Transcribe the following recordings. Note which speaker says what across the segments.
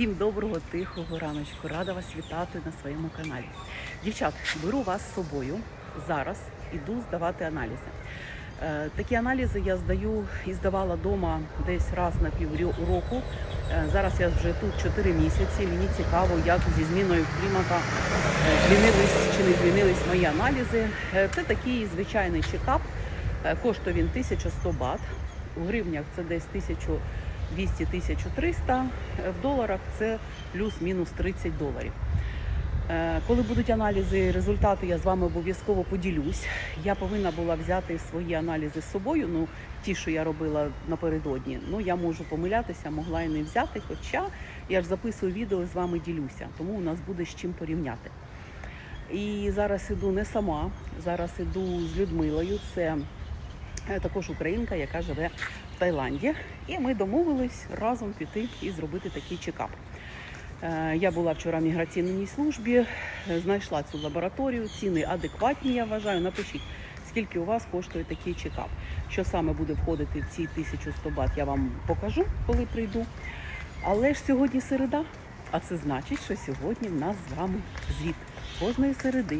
Speaker 1: Всім доброго тихого раночку. Рада вас вітати на своєму каналі. Дівчат, беру вас з собою. Зараз іду здавати аналізи. Е, Такі аналізи я здаю і здавала вдома десь раз на півроку. Е, Зараз я вже тут 4 місяці. Мені цікаво, як зі зміною клімата е, змінились чи не змінились мої аналізи. Це такий звичайний чекап. Коштує він 1100 бат. У гривнях це десь 1200-1300. Е, В доларах це плюс-мінус 30 доларів. Е, Коли будуть аналізи, результати, я з вами обов'язково поділюсь. Я повинна була взяти свої аналізи з собою. Ну, ті, що я робила напередодні. Ну, я можу помилятися, могла і не взяти. Хоча я ж записую відео з вами ділюся, тому у нас буде з чим порівняти. І зараз іду не сама, зараз іду з Людмилою. Це також українка, яка живе в Таїланді. І ми домовились разом піти і зробити такий чекап. Е, Я була вчора в міграційній службі, е, знайшла цю лабораторію, ціни адекватні, я вважаю. Напишіть, скільки у вас коштує такий чекап. Що саме буде входити в ці 1100 бат, я вам покажу, коли прийду. Але ж сьогодні середа, а це значить, що сьогодні в нас з вами звіт кожної середи.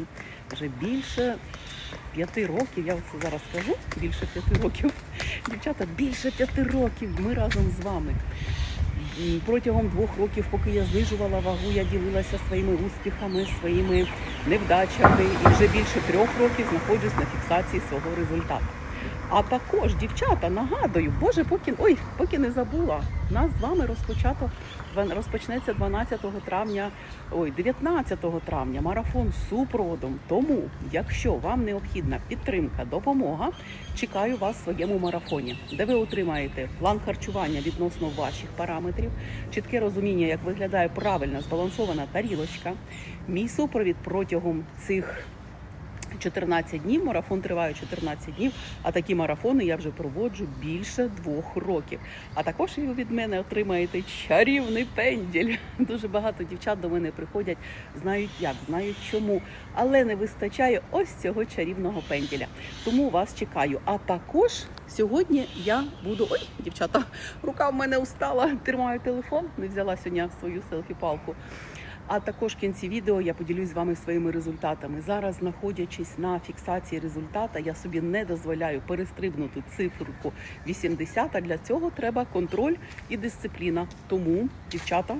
Speaker 1: Вже більше п'яти років, я це зараз скажу, більше п'яти років. Дівчата, більше п'яти років ми разом з вами. Протягом двох років, поки я знижувала вагу, я ділилася своїми успіхами, своїми невдачами. І вже більше трьох років знаходжусь на фіксації свого результату. А також, дівчата, нагадую, Боже, поки ой, поки не забула, нас з вами розпочато розпочнеться 12 травня, ой, 19 травня марафон з супроводом. Тому, якщо вам необхідна підтримка, допомога, чекаю вас в своєму марафоні, де ви отримаєте план харчування відносно ваших параметрів, чітке розуміння, як виглядає правильна збалансована тарілочка, мій супровід протягом цих 14 днів. Марафон триває 14 днів. А такі марафони я вже проводжу більше двох років. А також ви від мене отримаєте чарівний пенділь. Дуже багато дівчат до мене приходять, знають як, знають чому, але не вистачає ось цього чарівного пенділя. Тому вас чекаю. А також сьогодні я буду. Ой, дівчата, рука в мене устала. Тримаю телефон, не взяла сьогодні свою селфі-палку. А також в кінці відео я поділюсь з вами своїми результатами. Зараз, знаходячись на фіксації результата, я собі не дозволяю перестрибнути циферку 80, а для цього треба контроль і дисципліна. Тому, дівчата,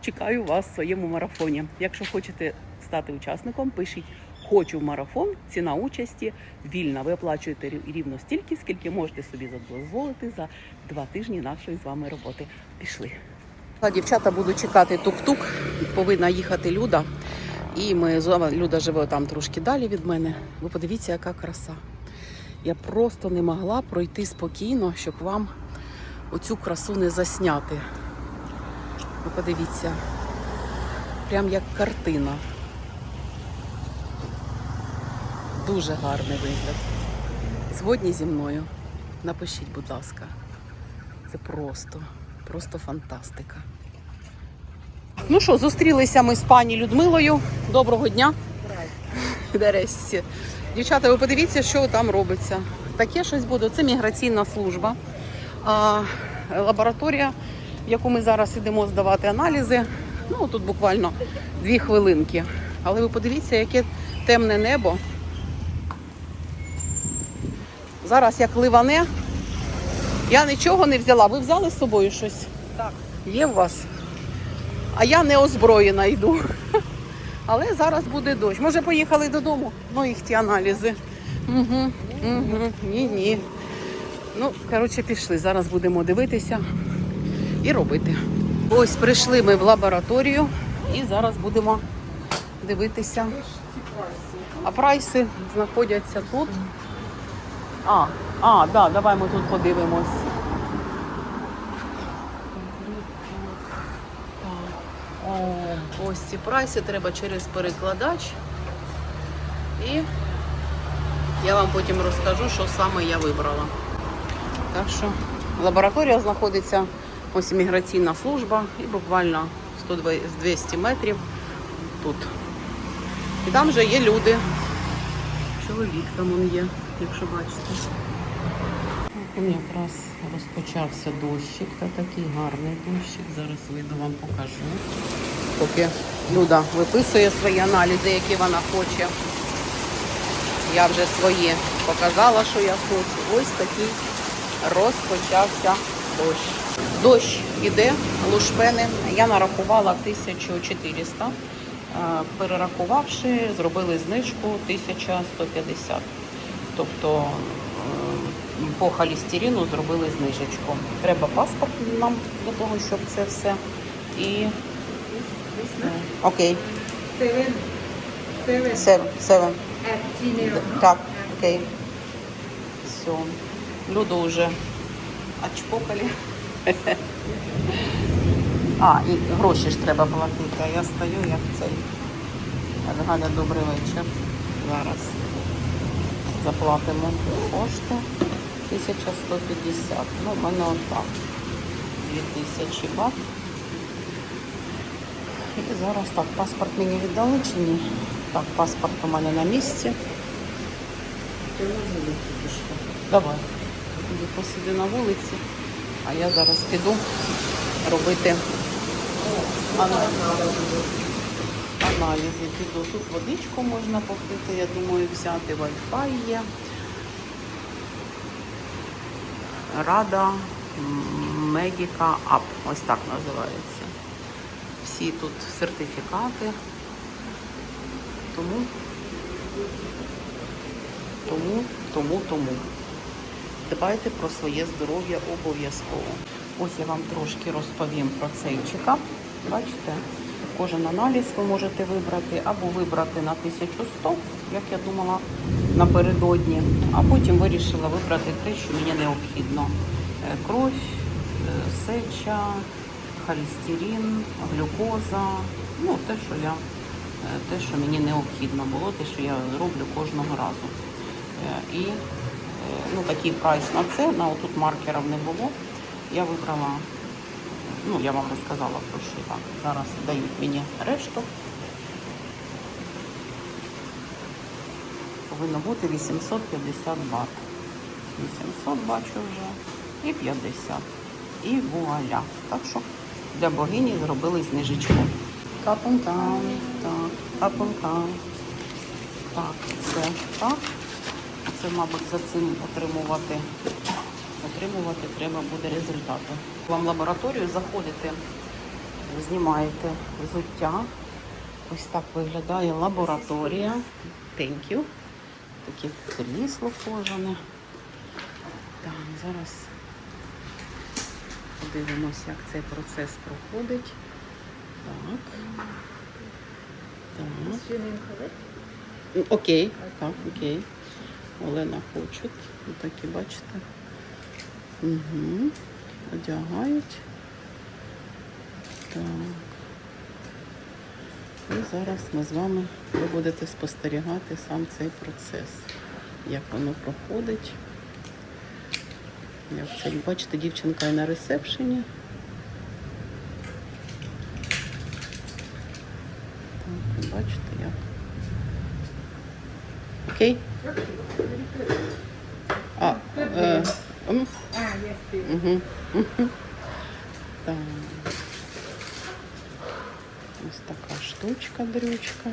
Speaker 1: чекаю вас в своєму марафоні. Якщо хочете стати учасником, пишіть Хочу в марафон, ціна участі вільна. Ви оплачуєте рівно стільки, скільки можете собі дозволити за два тижні нашої з вами роботи. Пішли. Дівчата буду чекати тук-тук. Повинна їхати Люда. І ми Люда живе там трошки далі від мене. Ви подивіться, яка краса. Я просто не могла пройти спокійно, щоб вам оцю красу не засняти. Ви подивіться, прям як картина. Дуже гарний вигляд. Згодні зі мною. Напишіть, будь ласка. Це просто, просто фантастика. Ну що, зустрілися ми з пані Людмилою. Доброго дня. Дересці. Дівчата, ви подивіться, що там робиться. Таке щось буде. Це міграційна служба. А, лабораторія, в яку ми зараз йдемо здавати аналізи. Ну, тут буквально дві хвилинки. Але ви подивіться, яке темне небо. Зараз як ливане. Я нічого не взяла. Ви взяли з собою щось?
Speaker 2: Так.
Speaker 1: Є у вас? А я не озброєна йду. Але зараз буде дощ. Може, поїхали додому? Ну, їх ті аналізи. Угу, угу. Ні, ні. Ну, коротше, пішли. Зараз будемо дивитися і робити. Ось прийшли ми в лабораторію і зараз будемо дивитися. А прайси знаходяться тут. А, а, да, давай ми тут подивимось. Ось ці прайси треба через перекладач. І я вам потім розкажу, що саме я вибрала. Так що лабораторія знаходиться, ось імміграційна служба, і буквально 100-200 метрів тут. І там вже є люди. Чоловік там он є, якщо бачите.
Speaker 2: Он якраз розпочався дощик, та такий гарний дощик. Зараз вийду вам покажу.
Speaker 1: Поки Люда виписує свої аналізи, які вона хоче. Я вже свої показала, що я хочу. Ось такий розпочався дощ. Дощ іде, лушпени. Я нарахувала 1400. Е, Перерахувавши, зробили знижку 1150. Тобто е, по холестерину зробили знижечку. Треба паспорт нам для того, щоб це все. І е, окей. Севен. Севен. Так, окей. Все. Люду вже очпокали. А, і гроші ж треба платити, а я стою як цей. Галя, добрий вечір. Зараз заплатимо кошти. 1150. Ну, в мене отак. 2000 бат. І зараз так, паспорт мені віддали чи ні? Так, паспорт у мене на місці. Давай. Іди посиди на вулиці, а я зараз піду робити аналізи. Аналізи піду. Тут водичку можна попити, я думаю, взяти Wi-Fi є. Рада Медіка Ап. Ось так називається. Всі тут сертифікати. Тому, тому, тому, тому. Дбайте про своє здоров'я обов'язково. Ось я вам трошки розповім про цей чекап. Бачите, кожен аналіз ви можете вибрати або вибрати на 1100, як я думала напередодні, а потім вирішила вибрати те, що мені необхідно. Е, Кров, е, сеча, холестерин, глюкоза, ну те, що я е, те, що мені необхідно було, те, що я роблю кожного разу. І ну, такий прайс на це, на отут маркерів не було. Я вибрала, ну я вам розказала про що так. Зараз дають мені решту. Повинно бути 850 бат. 800 бачу вже і 50. І вуаля. Так що для богині зробили знижечку. Капункам, так, капункам. Так, це так. Це, мабуть, за цим отримувати. Отримувати треба буде результати. Вам в лабораторію заходите, знімаєте взуття. Ось так виглядає лабораторія. Thank you. Таке крісло кожане. Так, зараз подивимося, як цей процес проходить. Так. Так. Окей, так, окей. Олена хочуть. Отакі, бачите. Угу. Одягають. Так. І зараз ми з вами ви будете спостерігати сам цей процес, як воно проходить. Як це, бачите, дівчинка і на ресепшені. Так, бачите, як. Окей? А, е, м,
Speaker 3: Ah, yes, please.
Speaker 1: Угу. Так. Ось така штучка, дрючка.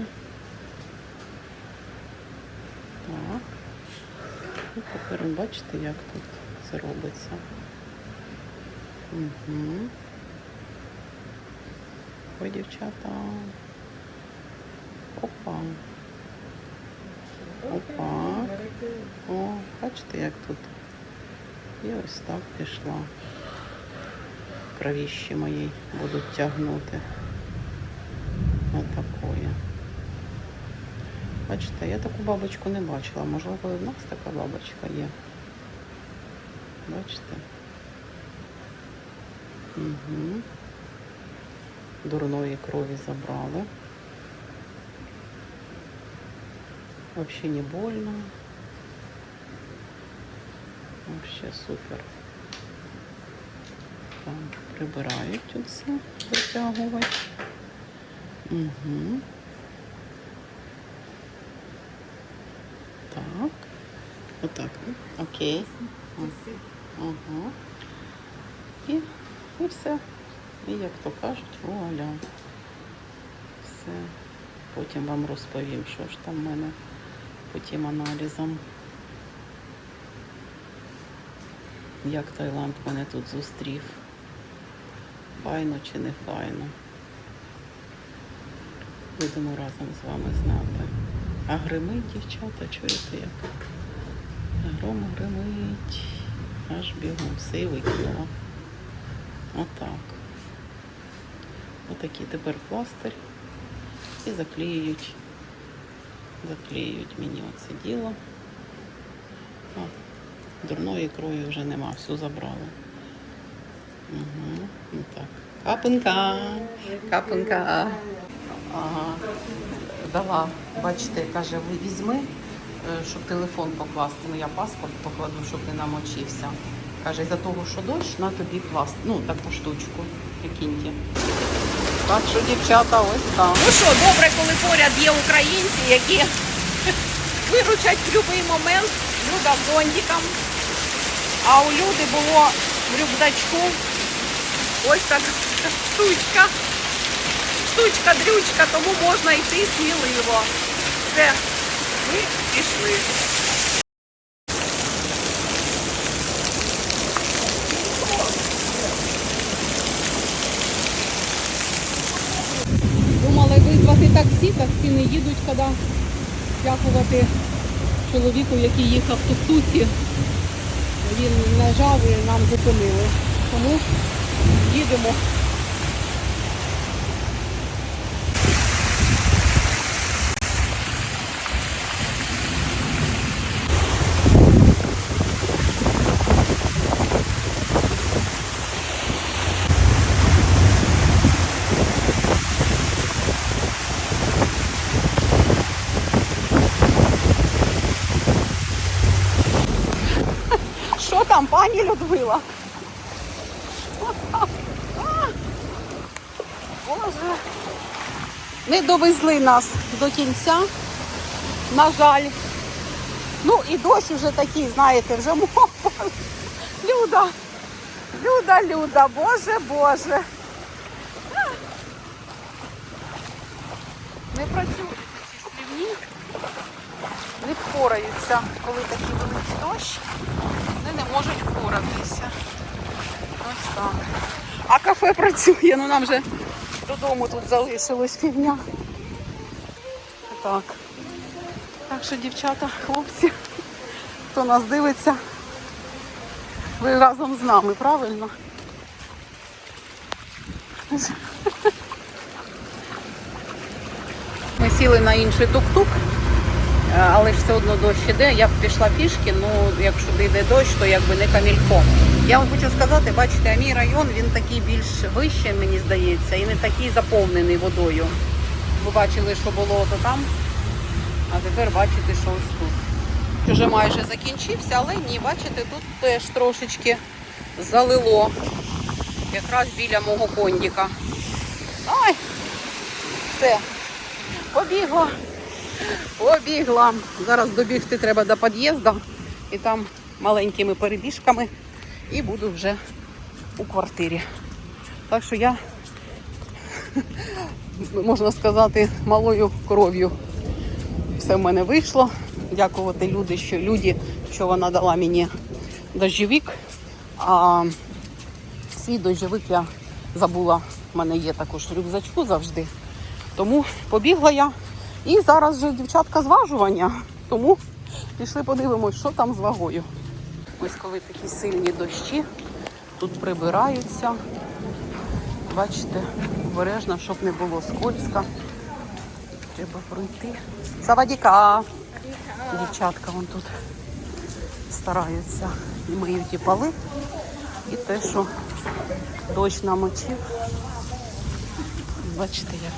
Speaker 1: Так. І тепер ви бачите, як тут це робиться. Угу. Ой, дівчата. Опа. Опа. О, бачите, як тут. І ось так пішла. Кровіщі мої будуть тягнути. Отакої. Бачите, я таку бабочку не бачила. Можливо, у нас така бабочка є. Бачите? Угу. Дурної крові забрали. Вообще не больно. Вообще супер. Так, прибирають тут все, витягувати. Угу. Так. Отак. Окей.
Speaker 2: Ага. І, і все. І як то кажуть, вуаля. Все. Потім вам розповім, що ж там в мене по тим аналізам. Як Таїланд мене тут зустрів. Файно чи не файно. Будемо разом з вами знати. А гримить, дівчата, чуєте як? Гром гримить. Аж бігом все і викинула. Отак. Отакий тепер пластир. І заклеюють. Заклеюють мені оце діло. О, дурної крові вже нема, всю забрали. Угу. Ну так. Капунка. Капунка. Ага. Дала, бачите, каже, ви візьми, е, щоб телефон покласти. Ну я паспорт покладу, щоб не намочився. Каже, за того, що дощ, на тобі пласт. Ну, таку штучку. Прикиньте. Так що, дівчата, ось так.
Speaker 1: Ну що, добре, коли поряд є українці, які виручать в будь-який момент. Люда з зонтиком. А у люди було в рюкзачку ось така штучка. Штучка, дрючка, тому можна йти сміливо. Все, ми пішли. Думали визвати таксі, таксі не їдуть, коли дякувати чоловіку, який їхав в тук-туці. Він нажав і нам зупинили. Тому їдемо. Там, Людмила? Боже. Не довезли нас до кінця, на жаль. Ну і дощ вже такий, знаєте, вже мов. Люда, Люда, Люда, Боже, Боже. Не працюють ці слівні, не впораються, коли такий великий дощ. Вони не можуть впоратися. Ось так. А кафе працює, ну нам вже додому тут залишилось півдня. Так. Так що, дівчата, хлопці, хто нас дивиться, ви разом з нами, правильно? Ми сіли на інший тук-тук. Е, але ж все одно дощ іде. Я б пішла пішки, ну якщо йде дощ, то якби не камільфо. Я вам хочу сказати, бачите, а мій район він такий більш вищий, мені здається, і не такий заповнений водою. Ви бачили, що болото там, а тепер бачите, що ось тут. Вже майже закінчився, але ні, бачите, тут теж трошечки залило. Якраз біля мого кондіка. Ай! Все, побігла. Побігла. Зараз добігти треба до під'їзду і там маленькими перебіжками і буду вже у квартирі. Так що я, можна сказати, малою кров'ю все в мене вийшло. Дякувати люди, що люди, що вона дала мені дощовик. А свій дощовик я забула, в мене є також рюкзачку завжди. Тому побігла я. І зараз вже дівчатка зважування. Тому пішли подивимось, що там з вагою. Ось коли такі сильні дощі, тут прибираються. Бачите, обережно, щоб не було скользко. Треба пройти. Савадіка! Дівчатка вон тут стараються і миють і поли. І те, що дощ намочив. Бачите, як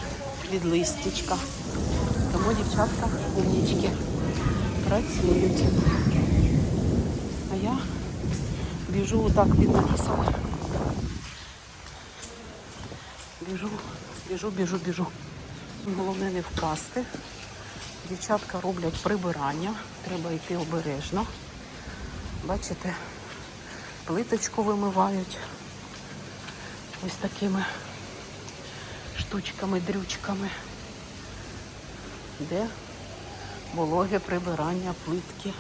Speaker 1: від листячка. Тому дівчатка умнічки працюють. А я біжу отак під носом. Біжу, біжу, біжу, біжу. Головне не впасти. Дівчатка роблять прибирання. Треба йти обережно. Бачите, плиточку вимивають. Ось такими штучками, дрючками. Де вологе прибирання плитки.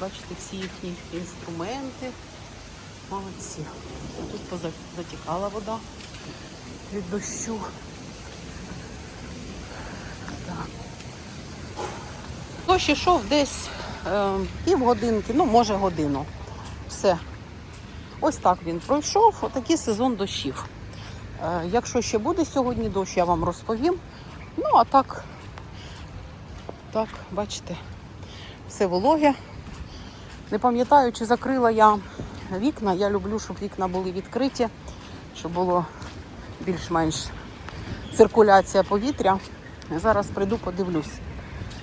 Speaker 1: Бачите, всі їхні інструменти. Молодці. Тут затікала вода від дощу. Так. Дощ ішов десь е, півгодинки, ну може годину. Все. Ось так він пройшов. Отакий сезон дощів. Е, якщо ще буде сьогодні дощ, я вам розповім. Ну, а так, так, бачите, все вологе. Не пам'ятаю, чи закрила я вікна. Я люблю, щоб вікна були відкриті, щоб було більш-менш циркуляція повітря. Зараз прийду, подивлюсь.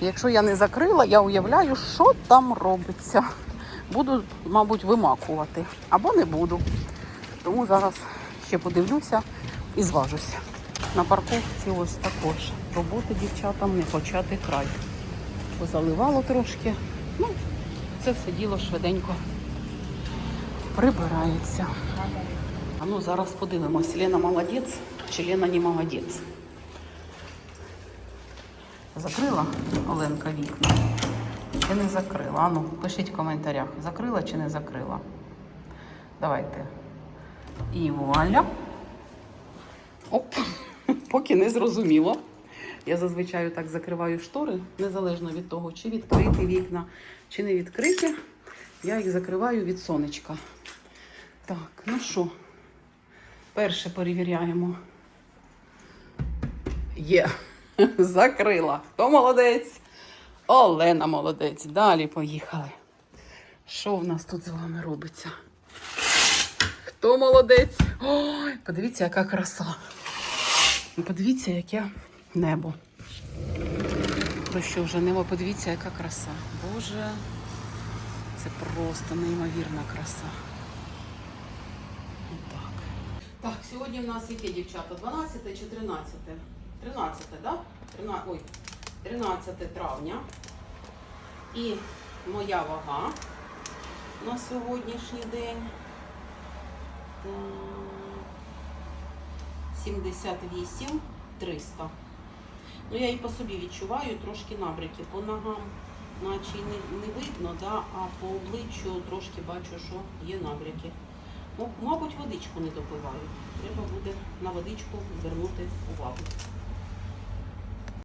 Speaker 1: Якщо я не закрила, я уявляю, що там робиться. Буду, мабуть, вимакувати або не буду. Тому зараз ще подивлюся і зважуся. На парковці ось також. Роботи дівчатам не почати край. Позаливало трошки. Ну, це все діло швиденько прибирається. А ну зараз подивимось, Лена молодець чи Лена не молодець. Закрила Оленка вікна? Чи не закрила? А ну, пишіть в коментарях, закрила чи не закрила. Давайте. І вуаля. Оп, поки не зрозуміло. Я зазвичай так закриваю штори, незалежно від того, чи відкриті вікна, чи не відкриті. Я їх закриваю від сонечка. Так, ну що, перше перевіряємо. Є. Закрила. Хто молодець? Олена молодець. Далі поїхали. Що в нас тут з вами робиться? Хто молодець? Ой, подивіться, яка краса. Подивіться, яке небо. Про що вже небо? Подивіться, яка краса. Боже, це просто неймовірна краса. Отак. Так, сьогодні в нас яке, дівчата? 12 чи 13? 13, так? Да? 13, ой, 13 травня. І моя вага на сьогоднішній день. Так, 78 300. Ну, я і по собі відчуваю трошки набряки по ногам, наче не, не видно, да? а по обличчю трошки бачу, що є набряки. Ну, мабуть, водичку не допиваю. Треба буде на водичку звернути увагу.